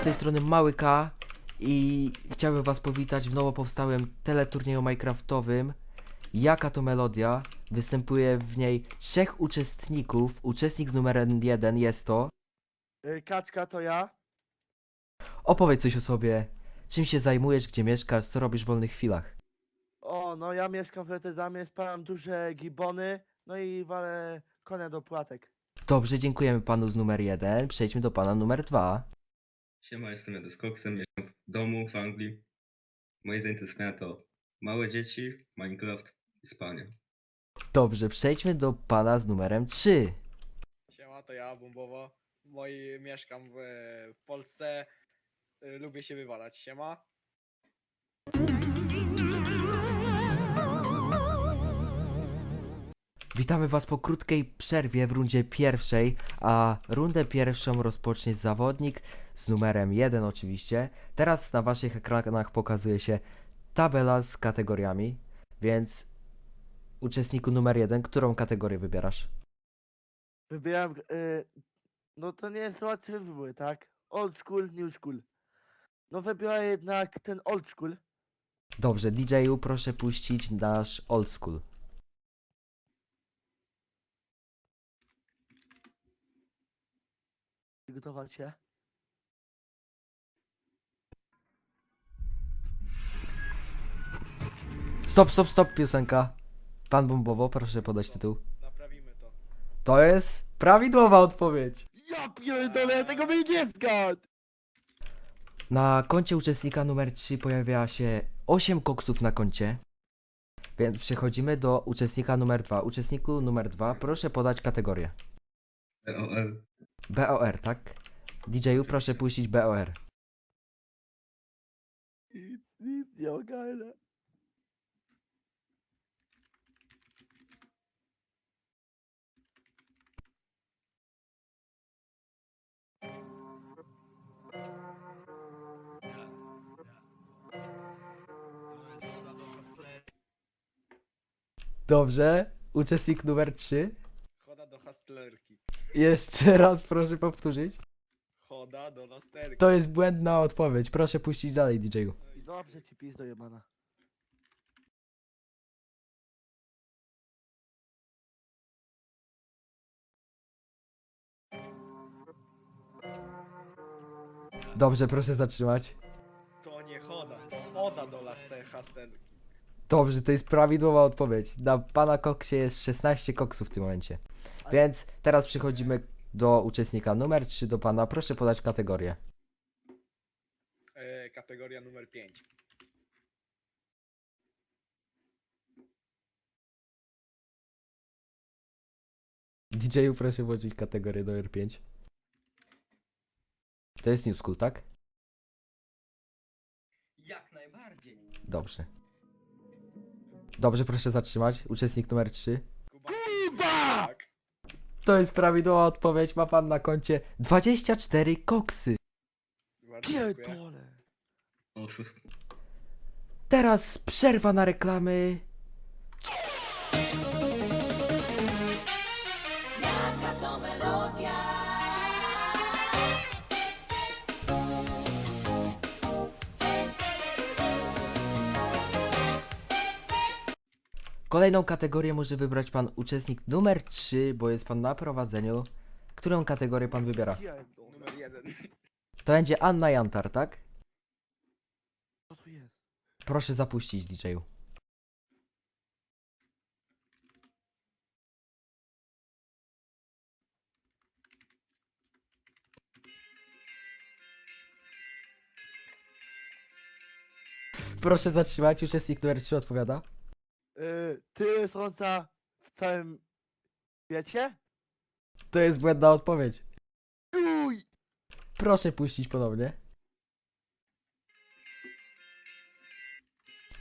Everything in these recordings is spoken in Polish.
Z tej strony Mały K i chciałbym was powitać w nowo powstałym teleturnieju minecraftowym. Jaka to melodia? Występuje w niej trzech uczestników. Uczestnik z numerem jeden jest to. Y, Kaczka to ja. Opowiedz coś o sobie. Czym się zajmujesz, gdzie mieszkasz, co robisz w wolnych chwilach? O, no ja mieszkam w Rotterdamie, spalam duże gibony, no i walę konia do płatek. Dobrze, dziękujemy panu z numer jeden. Przejdźmy do pana numer dwa. Siema, jestem Jady Skoksem, mieszkam w domu w Anglii. Moje zainteresowania to małe dzieci, Minecraft i spanie. Dobrze, przejdźmy do pana z numerem trzy. Siema, to ja, Bumbowo. Moi mieszkam w, w Polsce. Y, Lubię się wywalać. Siema. Witamy Was po krótkiej przerwie w rundzie pierwszej, a rundę pierwszą rozpocznie zawodnik z numerem 1 oczywiście. Teraz na Waszych ekranach pokazuje się tabela z kategoriami, więc uczestniku numer 1, którą kategorię wybierasz? Wybieram, y, no to nie jest łatwy wybór, tak? Old school, new school. No wybiorę jednak ten old school. Dobrze, DJ-u proszę puścić nasz old school. Przygotować się. Stop, stop, stop piosenka. Pan Bombowo, proszę podać tytuł. Naprawimy to. To jest prawidłowa odpowiedź. Ja pierdolę, ja tego mi nie zgadł! Na koncie uczestnika numer 3 pojawia się 8 koksów na koncie. Więc przechodzimy do uczestnika numer 2. Uczestniku numer 2, proszę podać kategorię. LOL. BOR, tak? DJ-u proszę puścić BOR. Nic, nic nie ogarnę. Dobrze. Uczestnik numer 3. Choda do hastlerki. Jeszcze raz proszę powtórzyć. Choda do nasterki. To jest błędna odpowiedź. Proszę puścić dalej DJ-u. I dobrze ci pizdo jebana. Dobrze, proszę zatrzymać. To nie choda. Choda do laster hastlerki. Dobrze, to jest prawidłowa odpowiedź. Na pana koksie jest 16 koksów w tym momencie. Więc teraz przechodzimy do uczestnika numer 3, do pana. Proszę podać kategorię. E, kategoria numer 5. DJ-u proszę włączyć kategorię numer 5. To jest New School, tak? Jak najbardziej. Dobrze. Dobrze, proszę zatrzymać. Uczestnik numer 3. Kurwa! Tak. To jest prawidłowa odpowiedź. Ma pan na koncie 24 koksy. Bardzo dziękuję. Pierdolę. Oszust. Teraz przerwa na reklamy. Kolejną kategorię może wybrać pan uczestnik numer 3, bo jest pan na prowadzeniu. Którą kategorię pan wybiera? Numer 1. To będzie Anna Jantar, tak? Co jest? Proszę zapuścić DJ-u. Proszę zatrzymać, uczestnik numer 3 odpowiada. Y, tyle słońca w całym świecie? To jest błędna odpowiedź. Uj! Proszę puścić ponownie.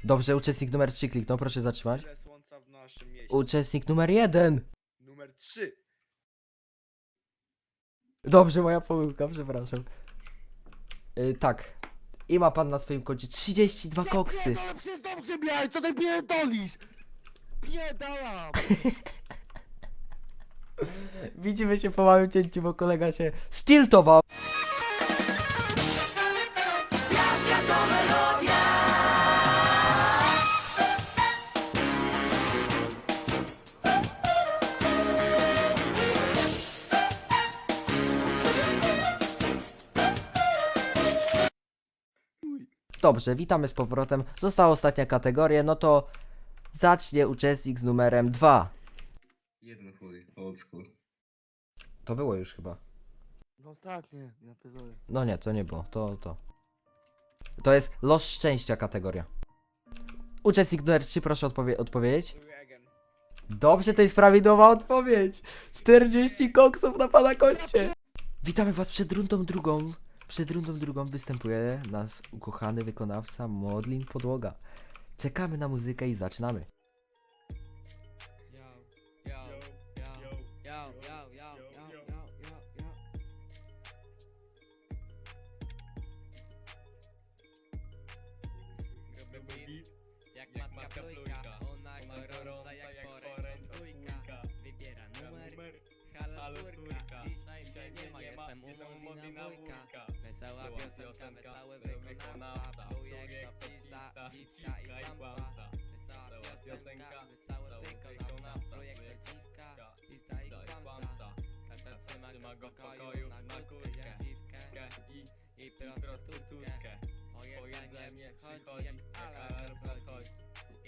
Dobrze, uczestnik numer 3 kliknął, proszę zatrzymać. Tyle słońca w naszym mieście. Uczestnik numer 1. Numer 3. Dobrze, moja pomyłka, przepraszam. Yy, tak. I ma pan na swoim koncie 32 koksy. Pierdolę, przecież dobrze miałeś, co ty pierdolisz? Napierdalam! Widzimy się po małym cięciu, bo kolega się stiltował. Dobrze, witamy z powrotem. Została ostatnia kategoria, no to zacznie uczestnik z numerem 2. Jeden chuj, old school. To było już chyba. No ostatnie, ja pierdolę. No nie, to nie było. To, to. To jest los szczęścia kategoria. Uczestnik numer 3, proszę odpowie odpowiedzieć. Dobrze, to jest prawidłowa odpowiedź. 40 koksów na pana koncie. Witamy was przed rundą drugą. Przed rundą drugą występuje nasz ukochany wykonawca Modlin Podłoga. Czekamy na muzykę i zaczynamy. Jak matka plujka, ona gorąca jak poręcz bójka Wybiera numer, halo córka Dzisiaj mnie nie ma, jestem umowny na wujka Wesoła piosenka, wesoły wykonawca Plujek to pizda, dziwka i kłamca. Wesoła piosenka, wesoły wykonawca Plujek to dziwka, i kłamca. Tata trzyma go w pokoju na dziwkę i, i prostytutkę. O jedzenie przychodzi jak alarm wchodzi.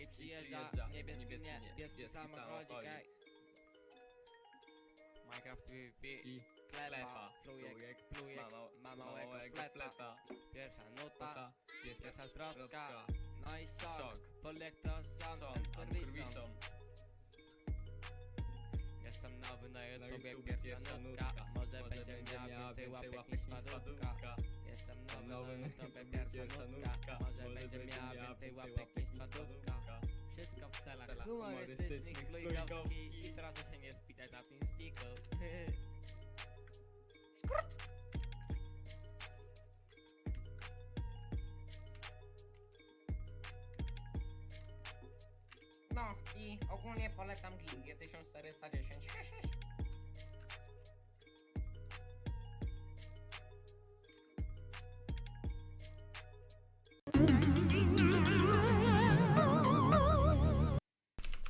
i przyjeżdża niebieski, niebieski samochodzik. Minecraft PvP i klepa, plujek, plujek, ma małego fleta Pierwsza nuta, pierwsza zwrotka, no i szok, Polek to są kurwisą Jestem nowy na YouTubie, pierwsza nutka, może będzie miała więcej łapek niż madówka Jestem nowy na YouTubie, pierwsza nutka, może będzie miała więcej łapek niż madówka wszystko w celach. Humorystycznych, klujkowskich I proszę się nie spitać na TeamSpeaku ogólnie polecam Gildię 1410.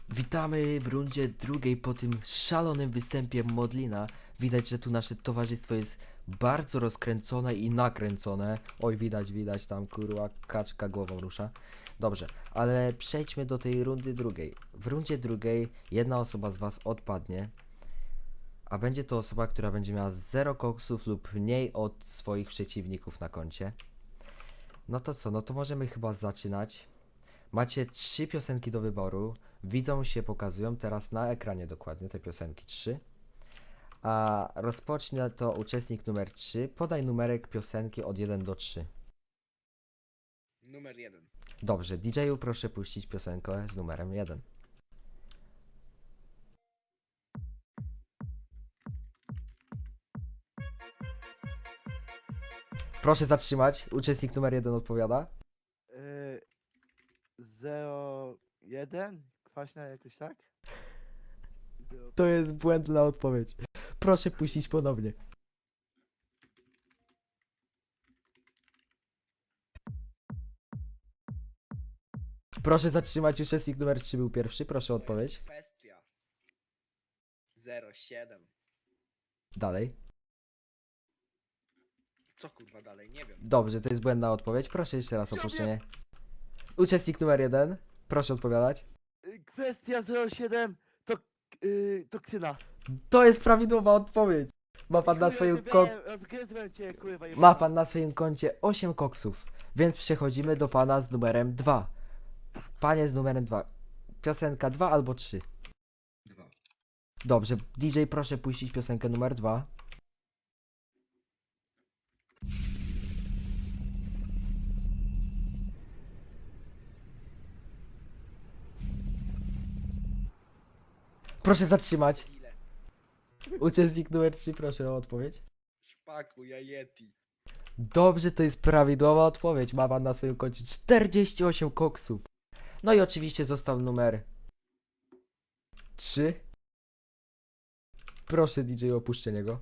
Witamy w rundzie drugiej po tym szalonym występie Modlina. Widać, że tu nasze towarzystwo jest bardzo rozkręcone i nakręcone. Oj, widać, widać tam kurwa kaczka głową rusza. Dobrze, ale przejdźmy do tej rundy drugiej. W rundzie drugiej jedna osoba z Was odpadnie, a będzie to osoba, która będzie miała 0 koksów lub mniej od swoich przeciwników na koncie. No to co, no to możemy chyba zaczynać. Macie trzy piosenki do wyboru. Widzą się, pokazują teraz na ekranie dokładnie te piosenki. Trzy. A rozpocznie to uczestnik numer 3. Podaj numerek piosenki od 1 do 3. Numer jeden. Dobrze, DJ-u proszę puścić piosenkę z numerem 1. Proszę zatrzymać. Uczestnik numer 1 odpowiada. Yy, 01? Kwaśna jakoś tak? To jest błędna odpowiedź. Proszę puścić ponownie. Proszę zatrzymać, uczestnik numer 3 był pierwszy, proszę o odpowiedź. Kwestia. 07. Dalej. Co kurwa dalej? Nie wiem. Dobrze, to jest błędna odpowiedź. Proszę jeszcze raz o opuszczenie. Uczestnik numer 1, proszę odpowiadać. Yy, Kwestia 07 to yy, toksyna. To jest prawidłowa odpowiedź. Ma pan na swoim Rozgryzłem cię, kurwa. Ma jebana. pan na swoim koncie 8 koksów, więc przechodzimy do pana z numerem 2. Panie z numerem 2. Piosenka 2 albo 3. Dwa. Dobrze, DJ proszę puścić piosenkę numer 2. Proszę zatrzymać. Ile? Uczestnik numer 3, proszę o odpowiedź. Szpaku, ja Yeti. Dobrze, to jest prawidłowa odpowiedź. Ma pan na swoim koncie 48 koksów. No i oczywiście został numer 3. Proszę DJ o opuszczenie go.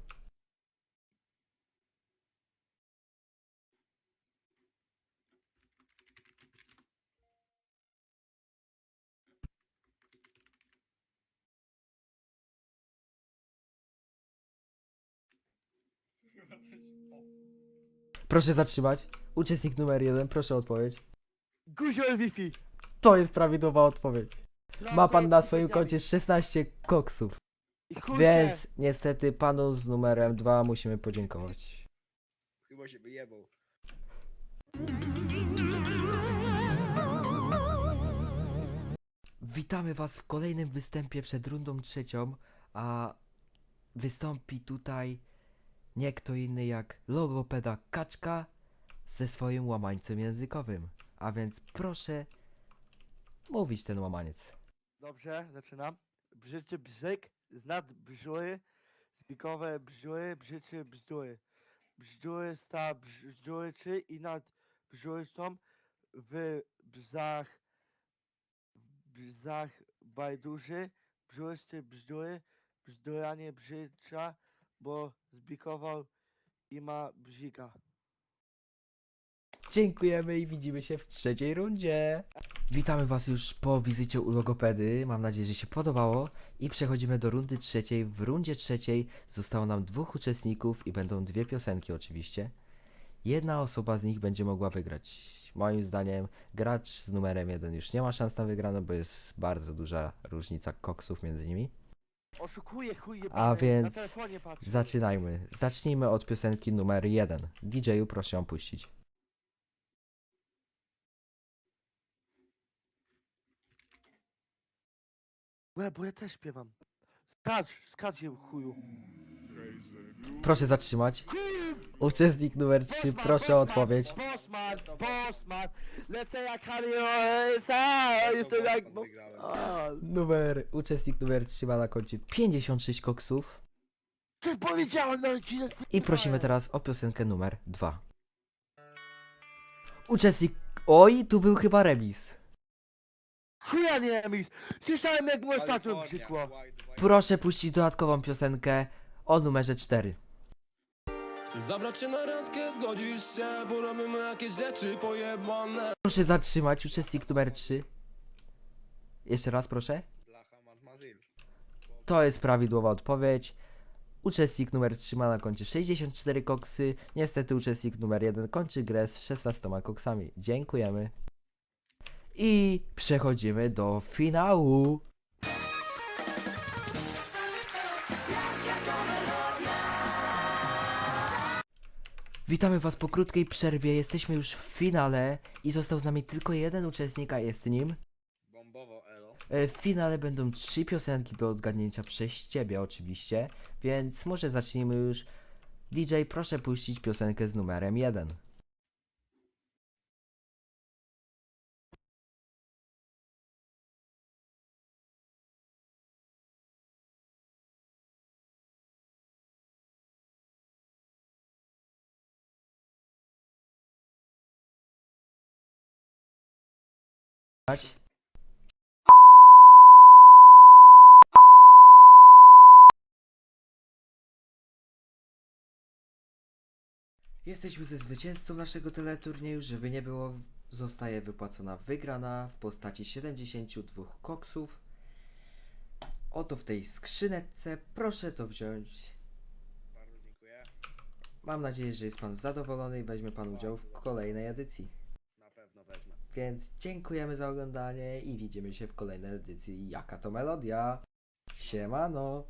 Proszę zatrzymać. Uczestnik numer jeden, proszę odpowiedź. Guzio Wi-Fi. To jest prawidłowa odpowiedź. Ma pan na swoim koncie 16 koksów. Więc niestety panu z numerem 2 musimy podziękować. Chyba się wyjebał. Witamy Was w kolejnym występie przed rundą trzecią, a wystąpi tutaj nie kto inny jak logopeda Kaczka ze swoim łamańcem językowym. A więc proszę mówić ten łamaniec. Dobrze, zaczynam. Brzyczy bzyk, znad brzły, zbikowe brzły, brzyczy bzdury. Bzdury sta bzduryczy i nad brzurystą w bzach, w bzach bajduży, brzurysty bzdury, bzduranie brzycza, bo zbikował i ma bzika. Dziękujemy i widzimy się w trzeciej rundzie. Witamy Was już po wizycie u logopedy. Mam nadzieję, że się podobało. I przechodzimy do rundy trzeciej. W rundzie trzeciej zostało nam dwóch uczestników i będą dwie piosenki oczywiście. Jedna osoba z nich będzie mogła wygrać. Moim zdaniem gracz z numerem jeden już nie ma szans na wygraną, bo jest bardzo duża różnica koksów między nimi. Oszukuje chuj A więc telefonie. Zaczynajmy. Zacznijmy od piosenki numer jeden. DJ-u proszę ją puścić. Łe, bo ja też śpiewam. Skacz, skacz je chuju. Proszę zatrzymać. Uczestnik numer 3, Bosman, proszę o odpowiedź. Bosman, Bosman, lecę jak Harry jestem jak... Numer, uczestnik numer 3 ma na koncie 56 koksów. Co powiedziałem na odcinek? I prosimy teraz o piosenkę numer 2. Uczestnik... Oj, tu był chyba remis. Chuja nie mis. Słyszałem jak mu ostatnio white. Proszę puścić dodatkową piosenkę o numerze 4. Chcę zabrać cię na randkę, zgodzisz się, bo robimy jakieś rzeczy pojebane Proszę zatrzymać, uczestnik numer 3. Jeszcze raz proszę. To jest prawidłowa odpowiedź. Uczestnik numer 3 ma na koncie 64 koksy. Niestety uczestnik numer 1 kończy grę z 16 koksami. Dziękujemy. I przechodzimy do finału. Witamy Was po krótkiej przerwie. Jesteśmy już w finale i został z nami tylko jeden uczestnik, a jest nim. Bombowo elo. E, W finale będą trzy piosenki do odgadnięcia przez ciebie oczywiście, więc może zacznijmy już. DJ, proszę puścić piosenkę z numerem 1. Jesteśmy ze zwycięzcą naszego teleturnieju, żeby nie było, zostaje wypłacona wygrana w postaci 72 koksów. Oto w tej skrzyneczce, proszę to wziąć. Bardzo dziękuję. Mam nadzieję, że jest Pan zadowolony i weźmie Pan udział w kolejnej edycji. Więc dziękujemy za oglądanie i widzimy się w kolejnej edycji Jaka to Melodia. Siemano!